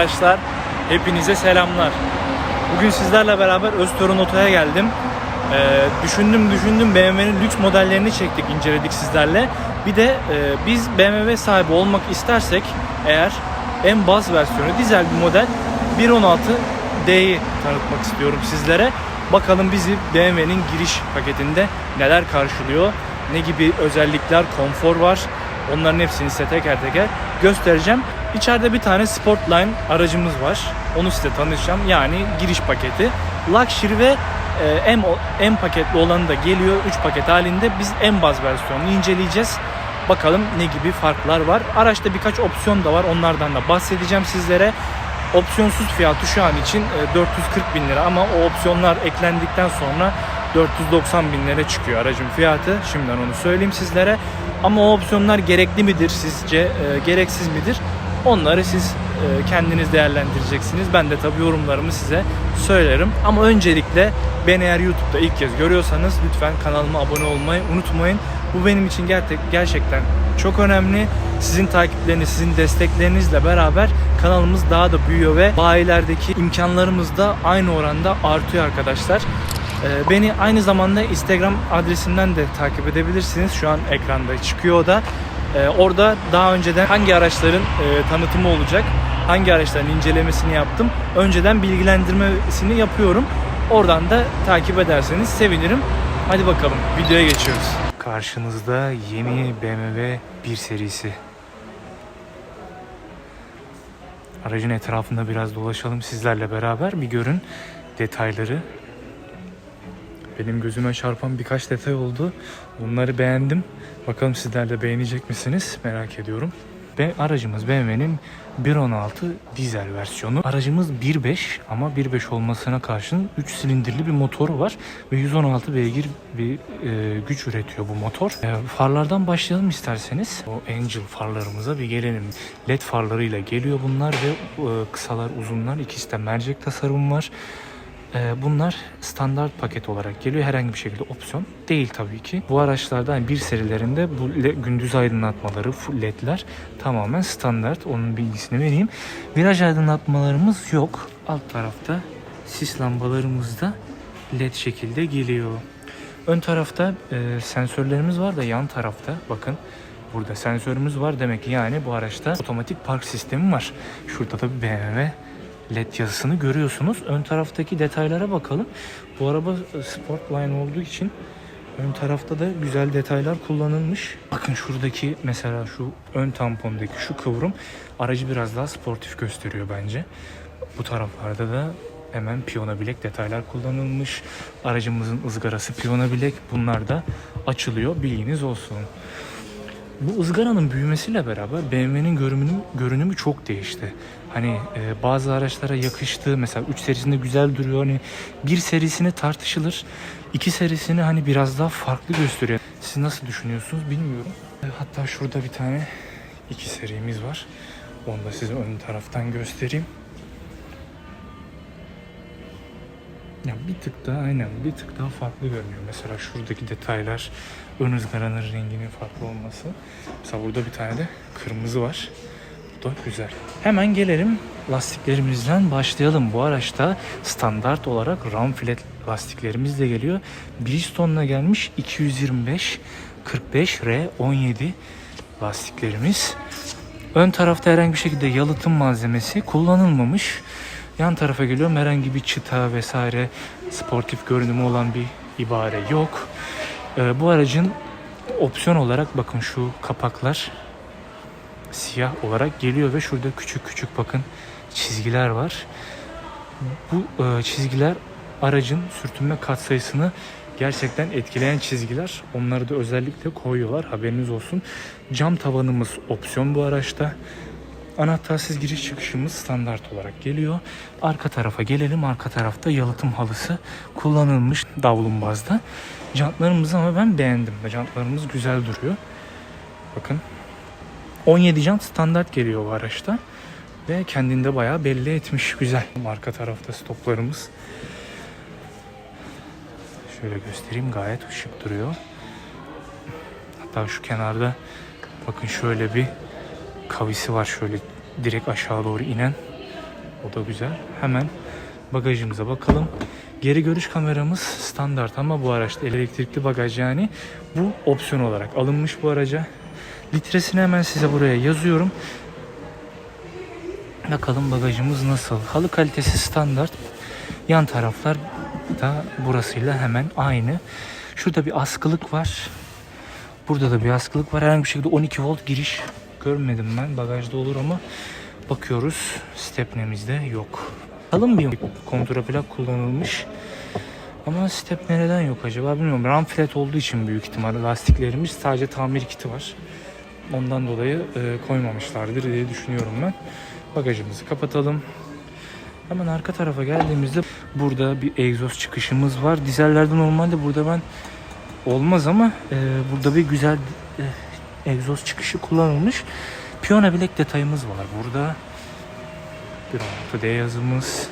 arkadaşlar. Hepinize selamlar. Bugün sizlerle beraber Öztorun Oto'ya geldim. Ee, düşündüm düşündüm BMW'nin lüks modellerini çektik, inceledik sizlerle. Bir de e, biz BMW sahibi olmak istersek eğer en baz versiyonu dizel bir model 1.16D'yi tanıtmak istiyorum sizlere. Bakalım bizi BMW'nin giriş paketinde neler karşılıyor, ne gibi özellikler, konfor var. Onların hepsini size teker teker göstereceğim. İçeride bir tane Sportline aracımız var. Onu size tanışacağım. Yani giriş paketi. Luxury ve e, M, M paketli olanı da geliyor. 3 paket halinde. Biz en baz versiyonunu inceleyeceğiz. Bakalım ne gibi farklar var. Araçta birkaç opsiyon da var. Onlardan da bahsedeceğim sizlere. Opsiyonsuz fiyatı şu an için e, 440 bin lira ama o opsiyonlar eklendikten sonra 490 bin lira çıkıyor aracın fiyatı. Şimdiden onu söyleyeyim sizlere. Ama o opsiyonlar gerekli midir sizce, e, gereksiz midir? Onları siz e, kendiniz değerlendireceksiniz. Ben de tabii yorumlarımı size söylerim. Ama öncelikle beni eğer YouTube'da ilk kez görüyorsanız lütfen kanalıma abone olmayı unutmayın. Bu benim için ger- gerçekten çok önemli. Sizin takipleriniz, sizin desteklerinizle beraber kanalımız daha da büyüyor ve bayilerdeki imkanlarımız da aynı oranda artıyor arkadaşlar. Ee, Beni aynı zamanda Instagram adresimden de takip edebilirsiniz. Şu an ekranda çıkıyor da. Ee, Orada daha önceden hangi araçların e, tanıtımı olacak, hangi araçların incelemesini yaptım. Önceden bilgilendirmesini yapıyorum. Oradan da takip ederseniz sevinirim. Hadi bakalım videoya geçiyoruz. Karşınızda yeni BMW 1 serisi. Aracın etrafında biraz dolaşalım sizlerle beraber bir görün detayları. Benim gözüme çarpan birkaç detay oldu. Bunları beğendim. Bakalım sizler de beğenecek misiniz? Merak ediyorum. Ve aracımız BMW'nin 1.16 dizel versiyonu. Aracımız 1.5 ama 1.5 olmasına karşın 3 silindirli bir motoru var ve 116 beygir bir e, güç üretiyor bu motor. E, farlardan başlayalım isterseniz. O Angel farlarımıza bir gelelim. LED farlarıyla geliyor bunlar ve e, kısalar uzunlar ikisi de mercek tasarım var. Ee, Bunlar standart paket olarak geliyor. Herhangi bir şekilde opsiyon değil tabii ki. Bu araçlarda hani bir serilerinde bu gündüz aydınlatmaları, full ledler tamamen standart. Onun bilgisini vereyim. Viraj aydınlatmalarımız yok. Alt tarafta sis lambalarımız da led şekilde geliyor. Ön tarafta e, sensörlerimiz var da yan tarafta bakın burada sensörümüz var. Demek ki yani bu araçta otomatik park sistemi var. Şurada da bir BMW LED yazısını görüyorsunuz. Ön taraftaki detaylara bakalım. Bu araba e, Sportline olduğu için ön tarafta da güzel detaylar kullanılmış. Bakın şuradaki mesela şu ön tampondaki şu kıvrım aracı biraz daha sportif gösteriyor bence. Bu taraflarda da hemen piyano bilek detaylar kullanılmış. Aracımızın ızgarası piyano bilek. Bunlar da açılıyor. Bilginiz olsun. Bu ızgaranın büyümesiyle beraber BMW'nin görünümü, görünümü çok değişti. Hani e, bazı araçlara yakıştı. Mesela 3 serisinde güzel duruyor. Hani bir serisini tartışılır. 2 serisini hani biraz daha farklı gösteriyor. Siz nasıl düşünüyorsunuz bilmiyorum. E, Hatta şurada bir tane 2 serimiz var. Onu da size ön taraftan göstereyim. Ya bir tık daha aynen bir tık daha farklı görünüyor. Mesela şuradaki detaylar, ön ızgaranın renginin farklı olması. Mesela burada bir tane de kırmızı var. Bu da güzel. Hemen gelelim lastiklerimizden başlayalım. Bu araçta standart olarak ram filet lastiklerimiz de geliyor. Bridgestone'la gelmiş 225 45 R 17 lastiklerimiz. Ön tarafta herhangi bir şekilde yalıtım malzemesi kullanılmamış. Yan tarafa geliyorum herhangi bir çıta vesaire sportif görünümü olan bir ibare yok. Ee, bu aracın opsiyon olarak bakın şu kapaklar siyah olarak geliyor ve şurada küçük küçük bakın çizgiler var. Bu e, çizgiler aracın sürtünme katsayısını gerçekten etkileyen çizgiler. Onları da özellikle koyuyorlar. Haberiniz olsun. Cam tavanımız opsiyon bu araçta. Anahtarsız giriş çıkışımız standart olarak geliyor. Arka tarafa gelelim. Arka tarafta yalıtım halısı kullanılmış davlumbazda. Jantlarımızı ama ben beğendim. Jantlarımız güzel duruyor. Bakın 17 jant standart geliyor bu araçta. Ve kendinde bayağı belli etmiş. Güzel. Arka tarafta stoplarımız. Şöyle göstereyim. Gayet ışık duruyor. Hatta şu kenarda bakın şöyle bir kavisi var şöyle direkt aşağı doğru inen. O da güzel. Hemen bagajımıza bakalım. Geri görüş kameramız standart ama bu araçta elektrikli bagaj yani. Bu opsiyon olarak alınmış bu araca. Litresini hemen size buraya yazıyorum. Bakalım bagajımız nasıl. Halı kalitesi standart. Yan taraflar da burasıyla hemen aynı. Şurada bir askılık var. Burada da bir askılık var. Herhangi bir şekilde 12 volt giriş görmedim ben. Bagajda olur ama bakıyoruz. Stepnemizde yok. Kalın bir kontraplak kullanılmış. Ama step nereden yok acaba bilmiyorum. Ram flat olduğu için büyük ihtimalle lastiklerimiz sadece tamir kiti var. Ondan dolayı e, koymamışlardır diye düşünüyorum ben. Bagajımızı kapatalım. Hemen arka tarafa geldiğimizde burada bir egzoz çıkışımız var. Dizellerde normalde burada ben olmaz ama e, burada bir güzel e, egzoz çıkışı kullanılmış. Piyano bilek detayımız var burada. 1.6D yazımız.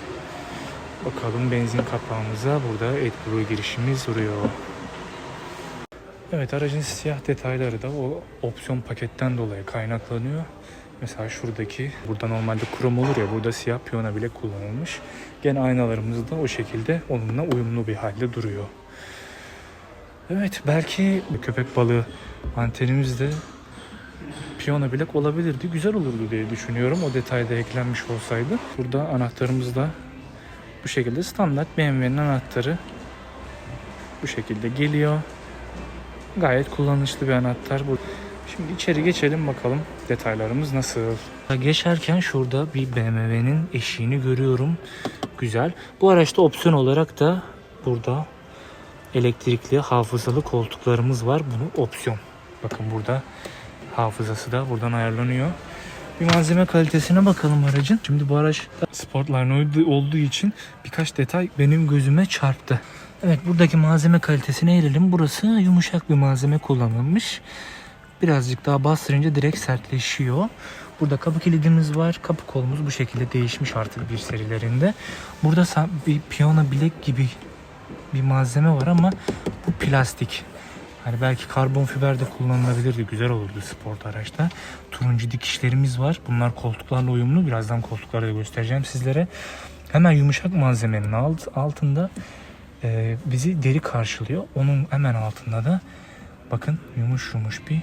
Bakalım benzin kapağımıza burada AdBlue girişimiz duruyor. Evet aracın siyah detayları da o opsiyon paketten dolayı kaynaklanıyor. Mesela şuradaki burada normalde krom olur ya burada siyah piyona bile kullanılmış. Gene aynalarımız da o şekilde onunla uyumlu bir halde duruyor. Evet belki köpek balığı antenimiz de piyano bilek olabilirdi. Güzel olurdu diye düşünüyorum. O detayda eklenmiş olsaydı. Burada anahtarımız da bu şekilde standart BMW'nin anahtarı bu şekilde geliyor. Gayet kullanışlı bir anahtar bu. Şimdi içeri geçelim bakalım detaylarımız nasıl. Geçerken şurada bir BMW'nin eşiğini görüyorum. Güzel. Bu araçta opsiyon olarak da burada elektrikli hafızalı koltuklarımız var. Bunu opsiyon. Bakın burada hafızası da buradan ayarlanıyor. Bir malzeme kalitesine bakalım aracın. Şimdi bu araç Sportline olduğu- için birkaç detay benim gözüme çarptı. Evet buradaki malzeme kalitesine gelelim. Burası yumuşak bir malzeme kullanılmış. Birazcık daha bastırınca direkt sertleşiyor. Burada kapı kilidimiz var. Kapı kolumuz bu şekilde değişmiş artık bir serilerinde. Burada bir piyano bilek gibi bir malzeme var ama bu plastik. Hani belki karbon fiber de kullanılabilirdi. Güzel olurdu sport araçta. Turuncu dikişlerimiz var. Bunlar koltuklarla uyumlu. Birazdan koltukları da göstereceğim sizlere. Hemen yumuşak malzemenin alt, altında e, bizi deri karşılıyor. Onun hemen altında da bakın yumuş yumuş bir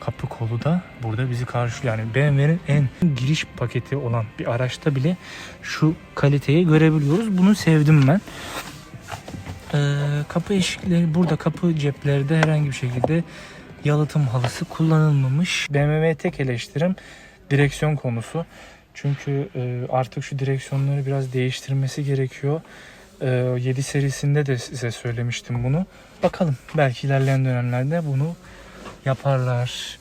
kapı kolu da burada bizi karşılıyor. Yani BMW'nin en giriş paketi olan bir araçta bile şu kaliteyi görebiliyoruz. Bunu sevdim ben. Ee, kapı eşikleri burada kapı ceplerde herhangi bir şekilde yalıtım halısı kullanılmamış. BMW tek eleştirim direksiyon konusu. Çünkü e, artık şu direksiyonları biraz değiştirmesi gerekiyor. E, 7 serisinde de size söylemiştim bunu. Bakalım belki ilerleyen dönemlerde bunu yaparlar.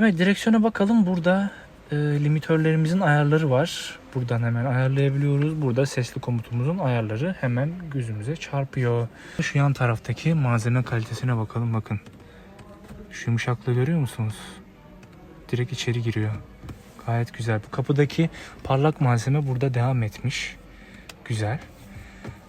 Evet direksiyona bakalım. Burada e, limitörlerimizin ayarları var. Buradan hemen ayarlayabiliyoruz. Burada sesli komutumuzun ayarları hemen gözümüze çarpıyor. Şu yan taraftaki malzeme kalitesine bakalım bakın. Şu yumuşaklığı görüyor musunuz? Direkt içeri giriyor. Gayet güzel. Bu kapıdaki parlak malzeme burada devam etmiş. Güzel.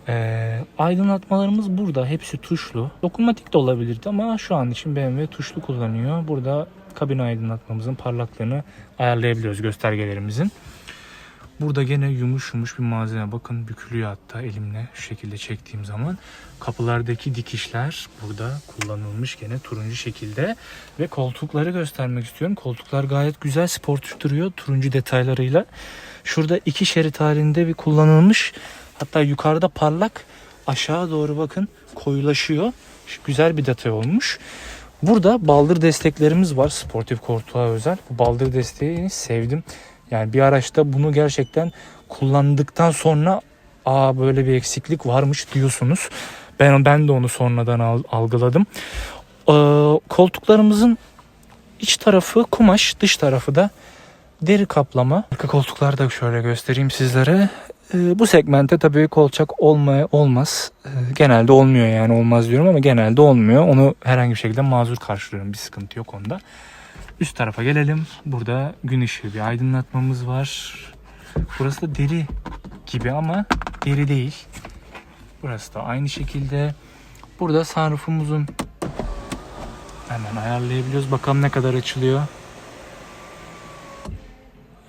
Ee, aydınlatmalarımız burada. Hepsi tuşlu. Dokunmatik de olabilirdi ama şu an için BMW tuşlu kullanıyor. Burada kabin aydınlatmamızın parlaklığını ayarlayabiliyoruz göstergelerimizin. Burada gene yumuş yumuş bir malzeme. Bakın bükülüyor hatta elimle şu şekilde çektiğim zaman. Kapılardaki dikişler burada kullanılmış gene turuncu şekilde. Ve koltukları göstermek istiyorum. Koltuklar gayet güzel sport duruyor turuncu detaylarıyla. Şurada iki şerit halinde bir kullanılmış. Hatta yukarıda parlak aşağı doğru bakın koyulaşıyor. Güzel bir detay olmuş. Burada baldır desteklerimiz var sportif koltuğa özel. Bu baldır desteğini sevdim. Yani bir araçta bunu gerçekten kullandıktan sonra aa böyle bir eksiklik varmış diyorsunuz. Ben ben de onu sonradan al- algıladım. Ee, koltuklarımızın iç tarafı kumaş, dış tarafı da deri kaplama. Arka koltukları da şöyle göstereyim sizlere. Ee, bu segmente tabii kolçak olmaya olmaz. Ee, genelde olmuyor yani olmaz diyorum ama genelde olmuyor. Onu herhangi bir şekilde mazur karşılıyorum. Bir sıkıntı yok onda. Üst tarafa gelelim. Burada gün ışığı bir aydınlatmamız var. Burası da deri gibi ama deri değil. Burası da aynı şekilde. Burada sunroofumuzun hemen ayarlayabiliyoruz. Bakalım ne kadar açılıyor.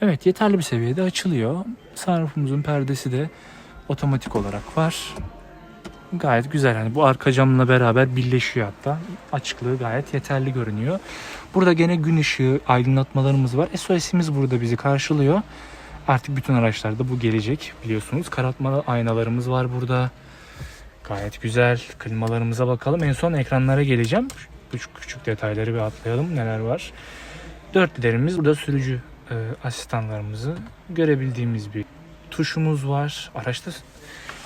Evet yeterli bir seviyede açılıyor. Sunroofumuzun perdesi de otomatik olarak var. Gayet güzel. Hani bu arka camla beraber birleşiyor hatta. Açıklığı gayet yeterli görünüyor. Burada gene gün ışığı aydınlatmalarımız var. SOS'imiz burada bizi karşılıyor. Artık bütün araçlarda bu gelecek biliyorsunuz. Karartmalı aynalarımız var burada. Gayet güzel. Klimalarımıza bakalım. En son ekranlara geleceğim. Küçük küçük detayları bir atlayalım. Neler var. Dörtlülerimiz burada sürücü e, asistanlarımızı görebildiğimiz bir tuşumuz var. Araçta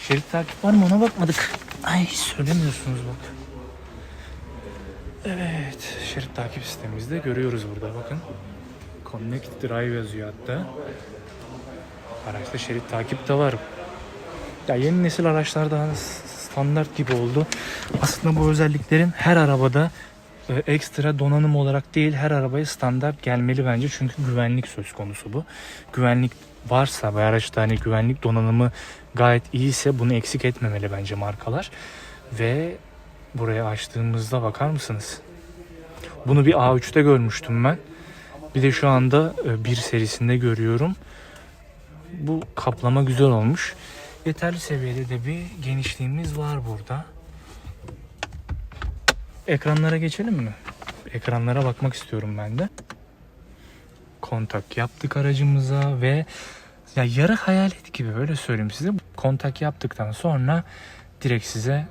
şerit takip var mı ona bakmadık. Ay söylemiyorsunuz bak. Evet şerit takip sistemimizde görüyoruz burada bakın. Connect Drive yazıyor hatta. Araçta şerit takip de var. Ya yeni nesil araçlar daha standart gibi oldu. Aslında bu özelliklerin her arabada e, ekstra donanım olarak değil her arabaya standart gelmeli bence. Çünkü güvenlik söz konusu bu. Güvenlik varsa ve araçta hani güvenlik donanımı gayet iyiyse bunu eksik etmemeli bence markalar. Ve buraya açtığımızda bakar mısınız? Bunu bir A3'te görmüştüm ben. Bir de şu anda e, bir serisinde görüyorum. Bu kaplama güzel olmuş. Yeterli seviyede de bir genişliğimiz var burada. Ekranlara geçelim mi? Ekranlara bakmak istiyorum ben de. Kontak yaptık aracımıza ve ya yarı hayalet gibi böyle söyleyeyim size. Kontak yaptıktan sonra direkt size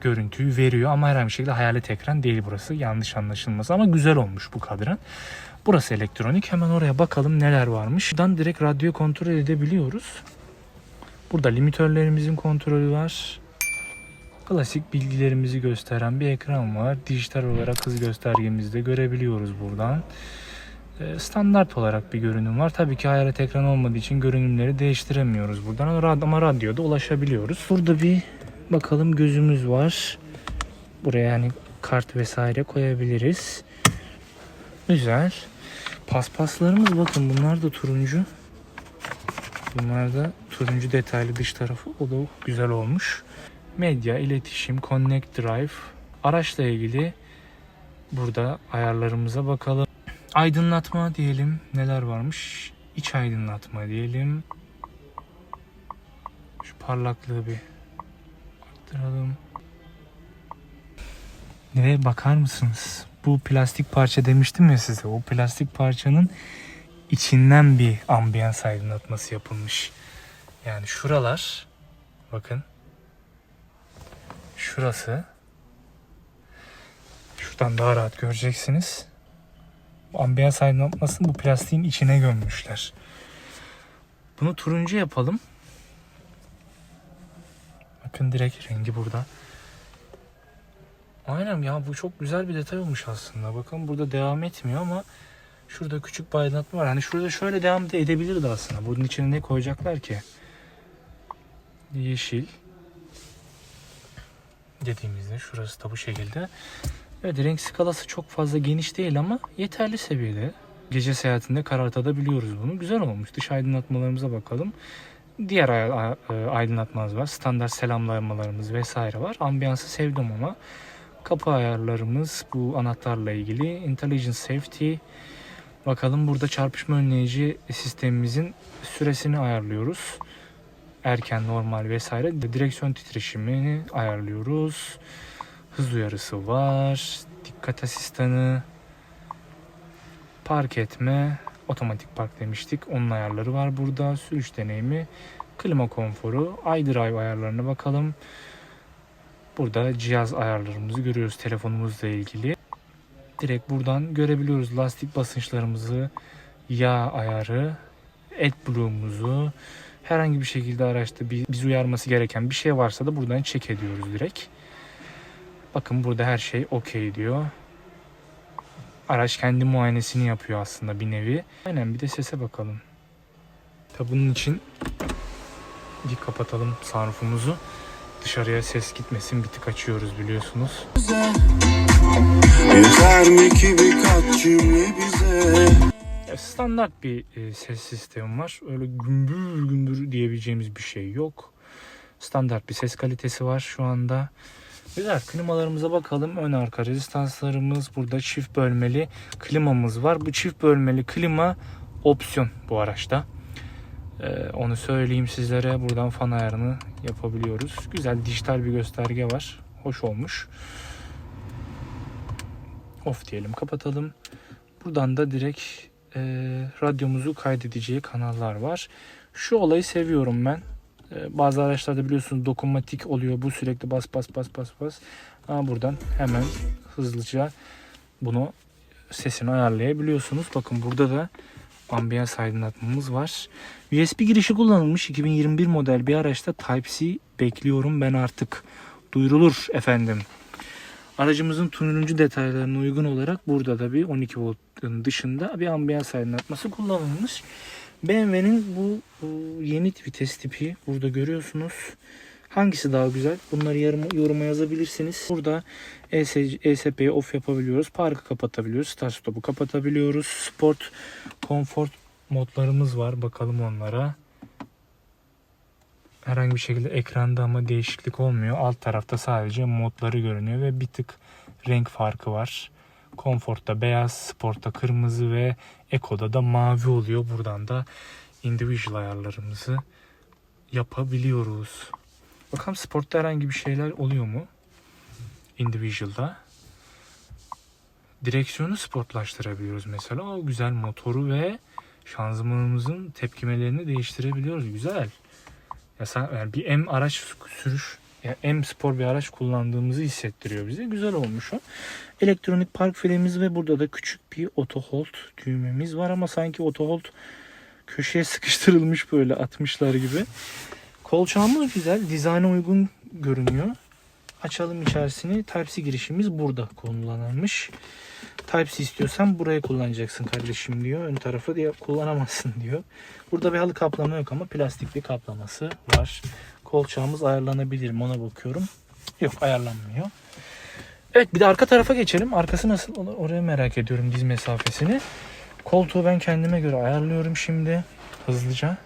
görüntüyü veriyor ama herhangi bir şekilde hayalet ekran değil burası. Yanlış anlaşılması ama güzel olmuş bu kadran. Burası elektronik. Hemen oraya bakalım neler varmış. Buradan direkt radyo kontrol edebiliyoruz. Burada limitörlerimizin kontrolü var. Klasik bilgilerimizi gösteren bir ekran var. Dijital olarak hız göstergemizi de görebiliyoruz buradan. Ee, Standart olarak bir görünüm var. Tabii ki hayalet ekran olmadığı için görünümleri değiştiremiyoruz buradan ama rad- ama radyoda ulaşabiliyoruz. Burada bir bakalım gözümüz var. Buraya hani kart vesaire koyabiliriz. Güzel. Paspaslarımız bakın bunlar da turuncu. Bunlar da turuncu detaylı dış tarafı. O da güzel olmuş. Medya, iletişim, Connect Drive. Araçla ilgili burada ayarlarımıza bakalım. Aydınlatma diyelim. Neler varmış? İç aydınlatma diyelim. Şu parlaklığı bir arttıralım. Ve bakar mısınız? Bu plastik parça demiştim ya size. O plastik parçanın içinden bir ambiyans aydınlatması yapılmış. Yani şuralar bakın şurası şuradan daha rahat göreceksiniz. Ambiyans aydınlatmasını bu plastiğin içine gömmüşler. Bunu turuncu yapalım. Bakın direkt rengi burada. Aynen ya bu çok güzel bir detay olmuş aslında. Bakın burada devam etmiyor ama şurada küçük bir aydınlatma var. Hani şurada şöyle devam de edebilirdi aslında. Bunun içine ne koyacaklar ki? Yeşil. Dediğimizde şurası da bu şekilde. Evet renk skalası çok fazla geniş değil ama yeterli seviyede. Gece seyahatinde karartabiliyoruz bunu. Güzel olmuş. Dış aydınlatmalarımıza bakalım. Diğer e, aydınlatmalarımız var. Standart selamlamalarımız vesaire var. Ambiyansı sevdim ama. Kapı ayarlarımız bu anahtarla ilgili. Intelligent Safety. Bakalım burada çarpışma önleyici sistemimizin süresini ayarlıyoruz. Erken, normal vesaire. Direksiyon titreşimini ayarlıyoruz. Hız uyarısı var. Dikkat asistanı. Park etme. Otomatik park demiştik. Onun ayarları var burada. Sürüş deneyimi. Klima konforu. iDrive ayarlarına bakalım. Burada cihaz ayarlarımızı görüyoruz telefonumuzla ilgili. Direkt buradan görebiliyoruz lastik basınçlarımızı, yağ ayarı, AdBlue'umuzu. Herhangi bir şekilde araçta bir, biz uyarması gereken bir şey varsa da buradan check ediyoruz direkt. Bakın burada her şey okey diyor. Araç kendi muayenesini yapıyor aslında bir nevi. Aynen bir de sese bakalım. Tabi bunun için bir kapatalım sunroofumuzu. Dışarıya ses gitmesin bir tık açıyoruz biliyorsunuz. Yeter mi ki birkaç cümle bize standart bir e, ses sistemi var. Öyle gümbür gümbür diyebileceğimiz bir şey yok. Standart bir ses kalitesi var şu anda. Güzel klimalarımıza bakalım. Ön arka rezistanslarımız burada çift bölmeli klimamız var. Bu çift bölmeli klima opsiyon bu araçta. Ee, onu söyleyeyim sizlere. Buradan fan ayarını yapabiliyoruz. Güzel dijital bir gösterge var. Hoş olmuş. Off diyelim kapatalım. Buradan da direkt e, radyomuzu kaydedeceği kanallar var. Şu olayı seviyorum ben. E, bazı araçlarda biliyorsunuz dokunmatik oluyor. Bu sürekli bas bas bas bas bas. Ama buradan hemen hızlıca bunu sesini ayarlayabiliyorsunuz. Bakın burada da ambiyans aydınlatmamız var. USB girişi kullanılmış 2021 model bir araçta Type-C bekliyorum ben artık. Duyurulur efendim. Aracımızın turuncu detaylarına uygun olarak burada da bir 12 voltun dışında bir ambiyans aydınlatması kullanılmış. BMW'nin bu, bu yeni vites tipi burada görüyorsunuz. Hangisi daha güzel? Bunları yarım, yoruma yazabilirsiniz. Burada ES, ESP'yi off yapabiliyoruz. Parkı kapatabiliyoruz. Start stop'u kapatabiliyoruz. Sport, konfor modlarımız var. Bakalım onlara. Herhangi bir şekilde ekranda ama değişiklik olmuyor. Alt tarafta sadece modları görünüyor ve bir tık renk farkı var. Konforta beyaz, sporta kırmızı ve ekoda da mavi oluyor. Buradan da individual ayarlarımızı yapabiliyoruz. Bakalım sportta herhangi bir şeyler oluyor mu? Individual'da. Direksiyonu sportlaştırabiliyoruz mesela. O güzel motoru ve şanzımanımızın tepkimelerini değiştirebiliyoruz. Güzel. Ya sen, yani bir M araç sürüş, ya M spor bir araç kullandığımızı hissettiriyor bize. Güzel olmuş o. Elektronik park filemiz ve burada da küçük bir auto hold düğmemiz var ama sanki auto hold köşeye sıkıştırılmış böyle atmışlar gibi. Kolçağımız güzel. Dizayna uygun görünüyor. Açalım içerisini. Type-C girişimiz burada kullanılmış. Type-C istiyorsan burayı kullanacaksın kardeşim diyor. Ön tarafı diye kullanamazsın diyor. Burada bir halı kaplama yok ama plastik bir kaplaması var. Kolçağımız ayarlanabilir mi ona bakıyorum. Yok ayarlanmıyor. Evet bir de arka tarafa geçelim. Arkası nasıl Onu- oraya merak ediyorum diz mesafesini. Koltuğu ben kendime göre ayarlıyorum şimdi. Hızlıca.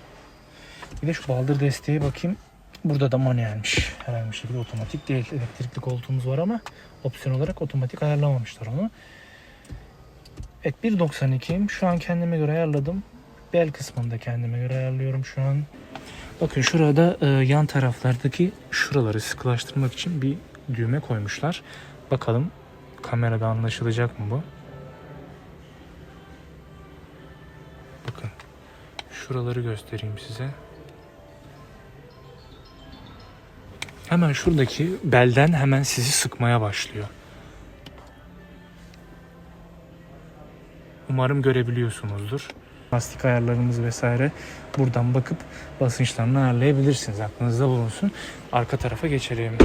Bir de şu baldır desteği bakayım. Burada da manuelmiş. Herhangi bir şekilde otomatik değil. Elektrikli koltuğumuz var ama opsiyon olarak otomatik ayarlamamışlar onu. Evet 1.92'yim. Şu an kendime göre ayarladım. Bel kısmını da kendime göre ayarlıyorum şu an. Bakın şurada e, yan taraflardaki şuraları sıkılaştırmak için bir düğme koymuşlar. Bakalım kamerada anlaşılacak mı bu? Bakın şuraları göstereyim size. Hemen şuradaki belden hemen sizi sıkmaya başlıyor. Umarım görebiliyorsunuzdur. Lastik ayarlarımız vesaire buradan bakıp basınçlarını ayarlayabilirsiniz. Aklınızda bulunsun. Arka tarafa geçelim.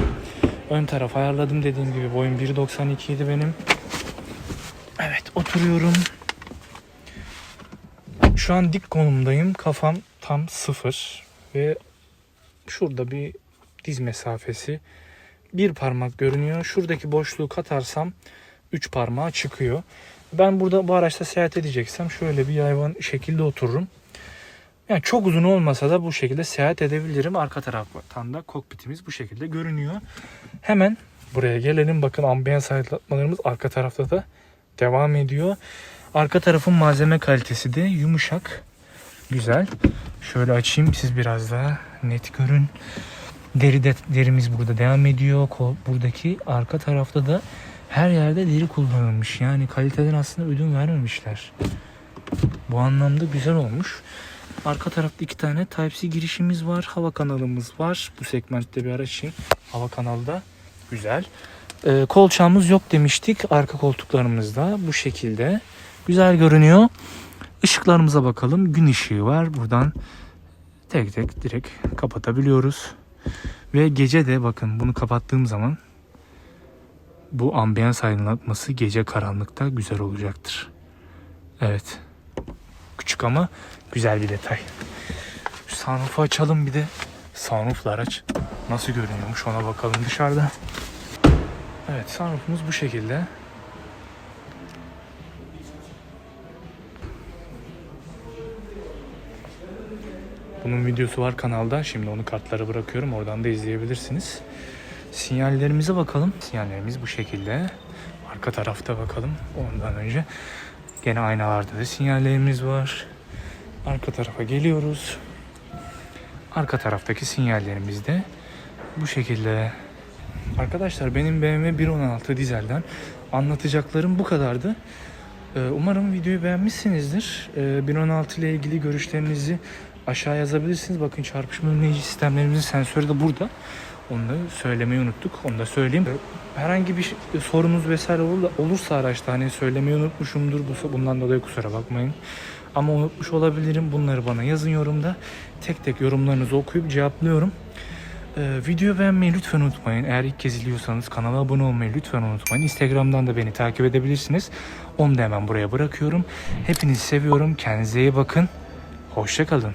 Ön taraf ayarladım dediğim gibi boyum 1.92 idi benim. Evet oturuyorum. Şu an dik konumdayım. Kafam tam sıfır ve şurada bir diz mesafesi bir parmak görünüyor. Şuradaki boşluğu katarsam 3 parmağı çıkıyor. Ben burada bu araçta seyahat edeceksem şöyle bir yayvan şekilde otururum. Yani çok uzun olmasa da bu şekilde seyahat edebilirim. Arka taraftan da kokpitimiz bu şekilde görünüyor. Hemen buraya gelelim. Bakın ambiyans aydınlatmalarımız arka tarafta da devam ediyor. Arka tarafın malzeme kalitesi de yumuşak. Güzel. Şöyle açayım siz biraz daha net görün. Deri de, derimiz burada devam ediyor. Buradaki arka tarafta da her yerde deri kullanılmış. Yani kaliteden aslında ödün vermemişler. Bu anlamda güzel olmuş. Arka tarafta iki tane Type-C girişimiz var. Hava kanalımız var. Bu segmentte bir araç için hava kanalı da güzel. Ee, kolçağımız yok demiştik. Arka koltuklarımızda bu şekilde. Güzel görünüyor. Işıklarımıza bakalım. Gün ışığı var. Buradan tek tek direkt kapatabiliyoruz. Ve gece de bakın bunu kapattığım zaman bu ambiyans aydınlatması gece karanlıkta güzel olacaktır. Evet. Küçük ama güzel bir detay. Sunroof'u açalım bir de. Sunroof'la araç nasıl görünüyormuş ona bakalım dışarıda. Evet sunroof'umuz bu şekilde. Bunun videosu var kanalda. Şimdi onu kartlara bırakıyorum. Oradan da izleyebilirsiniz. Sinyallerimize bakalım. Sinyallerimiz bu şekilde. Arka tarafta bakalım. Ondan önce gene aynalarda da sinyallerimiz var. arka tarafa geliyoruz. Arka taraftaki sinyallerimiz de bu şekilde. Arkadaşlar benim BMW 1.16 dizelden anlatacaklarım bu kadardı. Ee, Umarım videoyu beğenmişsinizdir. Ee, 1.16 ile ilgili görüşlerinizi aşağı yazabilirsiniz. Bakın çarpışma önleyici sistemlerimizin sensörü de burada. Onu da söylemeyi unuttuk. Onu da söyleyeyim. Herhangi bir sorunuz vesaire ol- olursa araçta hani söylemeyi unutmuşumdur. Bu- Bundan dolayı kusura bakmayın. Ama unutmuş olabilirim. Bunları bana yazın yorumda. Tek tek yorumlarınızı okuyup cevaplıyorum. Ee, video beğenmeyi lütfen unutmayın. Eğer ilk kez izliyorsanız kanala abone olmayı lütfen unutmayın. Instagram'dan da beni takip edebilirsiniz. Onu da hemen buraya bırakıyorum. Hepinizi seviyorum. Kendinize iyi bakın. Hoşçakalın.